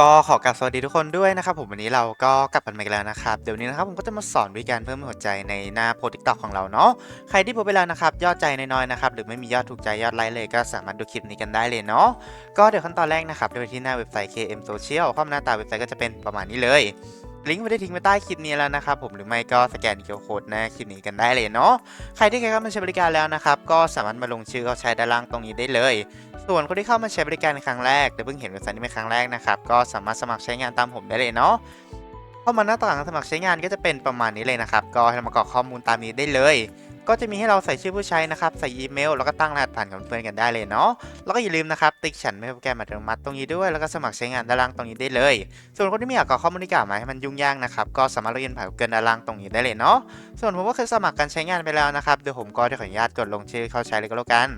ก็ขอกราบสวัสดีทุกคนด้วยนะครับผมวันนี้เราก็กลับกันมาอีกแล้วนะครับเดี๋ยวนี้นะครับผมก็จะมาสอนวิธีการเพิ่มหัวใจในหน้าโพสติกต็อกของเราเนาะใครที่โพสไปแล้วนะครับยอดใจน้อยๆนะครับหรือไม่มียอดถูกใจยอดไลค์เลยก็สามารถดูคลิปนี้กันได้เลยเนาะก็เดี๋ยวขั้นตอนแรกนะครับเดี๋ยวไปที่หน้าเว็บไซต์ KM Social ข้อมหน้าตาเว็บไซต์ก็จะเป็นประมาณนี้เลย ลิงก์ไว้ได้ทิ้งไว้ใต้คลิปนี้แล้วนะครับผมหรือไม่ก็สแกน QR Code หน้าคลิปนี้กันได้เลยเนาะใครที่เคยเข้ามาใช้บริการแล้วนะครับก็สามารถมาลงชื่อเข้าใช้ด้านล่างตรงนี้ได้เลย ส่วนคนที่เข้ามาใช้บริการในครั้งแรกหรือเพิ่งเห็นเว็บไซต์นี้เป็นครั้งแรกนะครับก็สามารถสมัครใช้งานตามผมได้เลยเนาะเข้ามาหน้าต่างสมัครใช้งานก็จะเป็นประมาณนี้เลยนะครับก็ให้มากรอกข้อมูลตามนี้ได้เลย ก็จะมีให้เราใส่ชื่อผู้ใช้นะครับ ใส่อีเมล แล้วก็ตั้งรหัสผ่านกับเพื่อนกันได้เลยเนาะ แล้วก็อย่าลืมนะครับ ติ๊กฉันไม่โปรแกรมอัตโนมัติตรงนี้ด้วย แล้วก็สมัครใช้งานด้านล่างตรงนี้ได้เลย ส่วนคนที่ไม่อยากก่อข้อมูลที่กล่าวมาให้มันยุ่งยากนะครับ ก็สามารถเรียนผ่านเกินด้านล่างตรงนี้ได้เลยเนาะ ส่วนผมก็เคยสมัครการใช้งานไปแล้วนะครับ เดี๋ยวผมก็จะขออนุญาตกดลงชื่อเข้าใช้เลยก็แล้วกัน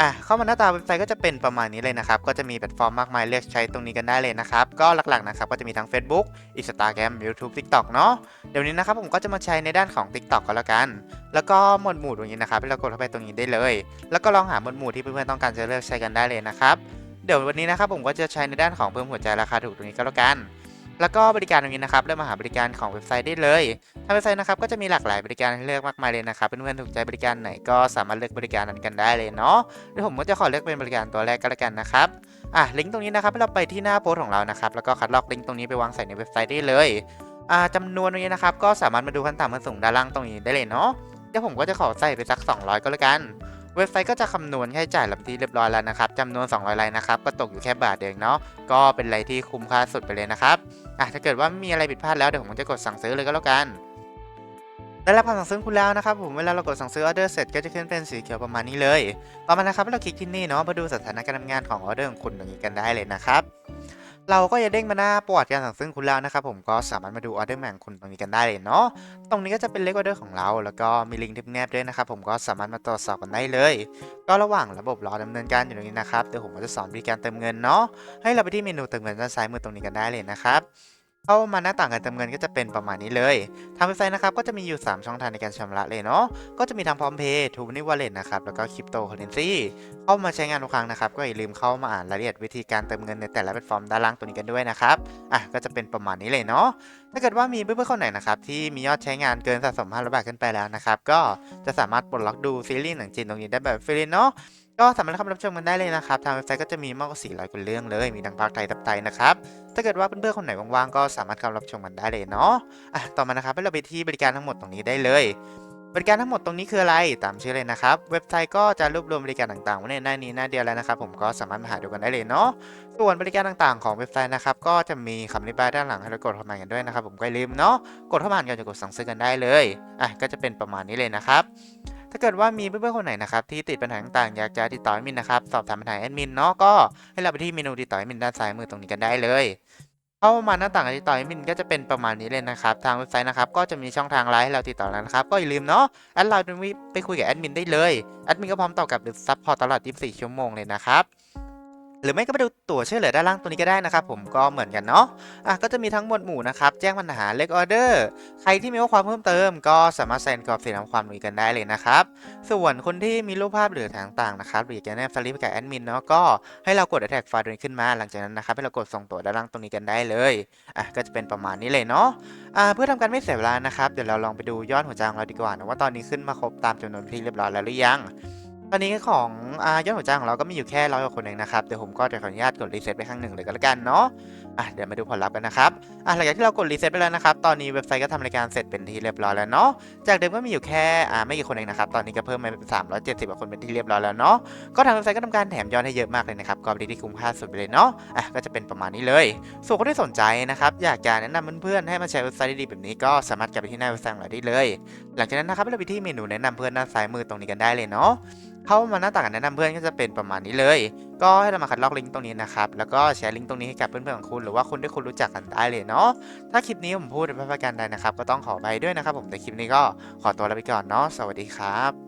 อะเข้ามาหน้าตาเว็บไซต์ก็จะเป็นประมาณนี้เลยนะครับ ก็จะมีแพลตฟอร์มมากมายเลือกใช้ตรงนี้กันได้เลยนะครับ ก็หลักๆนะครับก็จะมีทั้ง Facebook Instagram YouTube TikTok เนาะเดี๋ยวนี้นะครับผมก็จะมาใช้ในด้านของ TikTok ก็แล้วกัน แล้วก็หมวดหมู่ตรงนี้นะครับให้เรากดเข้าไปตรงนี้ได้เลย แล้วก็ลองหาหมวดหมู่ที่เพื่อนๆต้องการจะเลือกใช้กันได้เลยนะครับเดี๋ยววันนี้นะครับผมก็จะใช้ในด้านของเพิ่มหัวใจราคาถูกตรงนี้ก็แล้วกัน แล้วก็บริการตรงนี้นะครับเริ่มมาหาบริการของเว็บไซต์ได้เลยทางเว็บไซต์นะครับก็จะมีหลากหลายบริการให้เลือกมากมายเลยนะครับเพื่อนๆถูกใจบริการไหนก็สามารถเลือกบริการนั้นกันได้เลยเนาะเดี๋ยวผมก็จะขอเลือกเป็นบริการตัวแรกก็แล้วกันนะครับอะลิงก์ตรงนี้นะครับให้เราไปที่หน้าโพสต์ของเรานะครับแล้วก็คัดลอกลิงก์ตรงนี้ไปวางใส่ในเว็บไซต์ได้เลยอ่าจำนวนตรงนี้นะครับก็สามารถมาดูขั้นต่ำขั้นสูงด้านล่างตรงนี้ได้เลยเนาะเดี๋ยวผมก็จะขอใส่ไปสัก 200 ก็แล้วกัน เว็บไซต์ก็จะคำนวณค่าใช้จ่ายลำที่เรียบร้อยแล้วนะครับจำนวน 200รายนะครับ ก็ตกอยู่แค่บาทเดียวเองเนาะ ก็เป็นอะไรที่คุ้มค่าสุดไปเลยนะครับอะถ้าเกิดว่ามีอะไรผิดพลาดแล้วเดี๋ยวผมจะกดสั่งซื้อเลยก็แล้วกันได้รับคำสั่งซื้อคุณแล้วนะครับผมเวลาเรากดสั่งซื้อออเดอร์เสร็จก็จะขึ้นเป็นสีเขียวประมาณนี้เลย ต่อมานะครับเราคลิกที่นี่เนาะเพื่อดูสถานการทำงานของออเดอร์ของคุณตรงนี้กันได้เลยนะครับ เราก็จะเด้งมาหน้าประวัติการสั่งซื้อคุณแล้วนะครับผมก็สามารถมาดูออเดอร์แมงคุณตรงนี้กันได้เลยเนาะตรงนี้ก็จะเป็นเลขออเดอร์ของเรา แล้วก็มีลิงก์ที่แนบด้วยนะครับผมก็สามารถมาตรวจสอบกันได้เลย ก็ระหว่างระบบรอดำเนินการอยู่ตรงนี้นะครับเดี๋ยวผมก็จะสอนวิธีการเติมเงินเนาะให้เราไปที่เมนูเติมเงินด้านซ้ายมือตรงนี้กันได้เลยนะครับ เข้ามาหน้าต่างการเติมเงินก็จะเป็นประมาณนี้เลยทางเว็บไซต์นะครับก็จะมีอยู่ 3 ช่องทางในการชำระเลยเนาะก็จะมีทางพร้อมเพย์ทูนิวอลเล็ตนะครับแล้วก็คริปโตเคอเรนซีเข้ามาใช้งานทุกครั้งนะครับก็อย่าลืมเข้ามาอ่านรายละเอียดวิธีการเติมเงินในแต่ละแพลตฟอร์มด้านล่างตัวนี้กันด้วยนะครับอะก็จะเป็นประมาณนี้เลยเนาะถ้าเกิดว่ามีเพื่อนๆคนไหนนะครับที่มียอดใช้งานเกินสะสม500บาทขึ้นไปแล้วนะครับก็จะสามารถปลดล็อกดูซีรีส์หนังจีนตรงนี้ได้แบบฟรีเนาะ ก็สามารถเข้ามารับชมกันได้เลยนะครับทางเว็บไซต์ก็จะมีมากกว่า400กว่าเรื่องเลย มีทั้งภาคไทยทับไทยนะครับ ถ้าเกิดว่าเพื่อนๆคนไหนว่างๆก็สามารถเข้ารับชมกันได้เลยเนาะอะต่อมานะครับให้เราไปที่บริการทั้งหมดตรงนี้ได้เลย บริการทั้งหมดตรงนี้คืออะไรตามชื่อเลยนะครับ เว็บไซต์ก็จะรวบรวมบริการต่างๆไว้ในหน้านี้หน้าเดียวแล้วนะครับผมก็สามารถมาหาดูกันได้เลยเนาะส่วนบริการต่างๆของเว็บไซต์นะครับก็จะมีคำอธิบายด้านหลังให้เรากดเข้ามากันด้วยนะครับผมก็ลืมเนาะกดเข้ามาก่อนจะกดสั่งซื้อกันได้เลยอะก็จะเป็นประมาณนี้เลยนะครับ ถ้าเกิดว่ามีเพื่อนๆคนไหนนะครับที่ติดปัญหาต่างๆอยากจะติดต่อแอดมินนะครับสอบถามปัญหาแอดมินเนาะก็ให้เราไปที่เมนูติดต่อแอดมินด้านซ้ายมือตรงนี้กันได้เลยเข้ามาหน้าต่างติดต่อแอดมินก็จะเป็นประมาณนี้เลยนะครับทางเว็บไซต์นะครับก็จะมีช่องทางไลน์ให้เราติดต่อแล้วนะครับก็อย่าลืมเนาะแอดไลน์ไปคุยกับแอดมินได้เลยแอดมินก็พร้อมตอบกลับหรือซัพพอร์ตตลอด 24 ชั่วโมงเลยนะครับ หรือไม่ก็ไปดูตั๋วช่วยเหลือด้านล่างตัวนี้ก็ได้นะครับผมก็เหมือนกันเนาะอะก็จะมีทั้งหมวดหมู่นะครับแจ้งปัญหาเล็กออเดอร์ใครที่มีข้อความเพิ่มเติม ก็สามารถแซนกรอบสีน้ำความนี้กันได้เลยนะครับส่วนคนที่มีรูปภาพหรือต่างๆนะครับหรืออยากจะแนบสลิปไปกับแอดมินเนาะก็ให้เรากดแท็กไฟล์ตัวนี้ขึ้นมา หลังจากนั้นนะครับให้เรากดส่งตั๋วด้านล่างตรงนี้กันได้เลยอะก็จะเป็นประมาณนี้เลยเนาะอ่าเพื่อทำการไม่เสียเวลานะครับเดี๋ยวเราลองไปดูยอดหัวใจของเราดีกว่านะว่าตอนนี้ขึ้นมาครบตามจำนวนที่เรียบร้อยแล้วหรือยัง ตอนนี้ของอายอดหัวใจของเราก็มีอยู่แค่ร้อยกว่าคนเองนะครับ เดี๋ยวผมก็จะขออนุญาตกดรีเซ็ตไปครั้งหนึ่งเลยก็แล้วกันเนาะ อะเดี๋ยวมาดูผลลัพธ์กันนะครับ อะหลังจากที่เรากดรีเซ็ตไปแล้วนะครับ ตอนนี้เว็บไซต์ก็ทำรายการเสร็จเป็นที่เรียบร้อยแล้วเนาะ จากเดิมก็มีอยู่แค่อ่าไม่กี่คนเองนะครับ ตอนนี้ก็เพิ่มมาเป็น 370กว่าคนเป็นที่เรียบร้อยแล้วเนาะ ก็ทางเว็บไซต์ก็ทำการแถมยอดให้เยอะมากเลยนะครับ ก็เป็นที่คุ้มค่าสุดไปเลยเนาะ อะก็จะเป็นประมาณนี้เลย ส่วนคนที่สนใจนะครับอยากจะแนะนำเพื่อนๆให้มาใช้เว็บไซต์ดีๆแบบนี้ก็สามารถกลับไปที่หน้าเว็บไซต์ของเราได้เลย หลังจากนั้นนะครับเราไปที่เมนูแนะนำเพื่อนด้านซ้ายมือตรงนี้กันได้เลยเนาะ เข้ามาหน้าต่างแนะนำเพื่อนก็จะเป็นประมาณนี้เลย ก็ให้เรามาคัดลอกลิงก์ตรงนี้นะครับแล้วก็แชร์ลิงก์ตรงนี้ให้กับเพื่อนๆของคุณหรือว่าคนที่คุณรู้จักกันได้เลยเนาะถ้าคลิปนี้ผมพูดในประการใดนะครับก็ต้องขอไปด้วยนะครับผมแต่คลิปนี้ก็ขอตัวลาไปก่อนเนาะสวัสดีครับ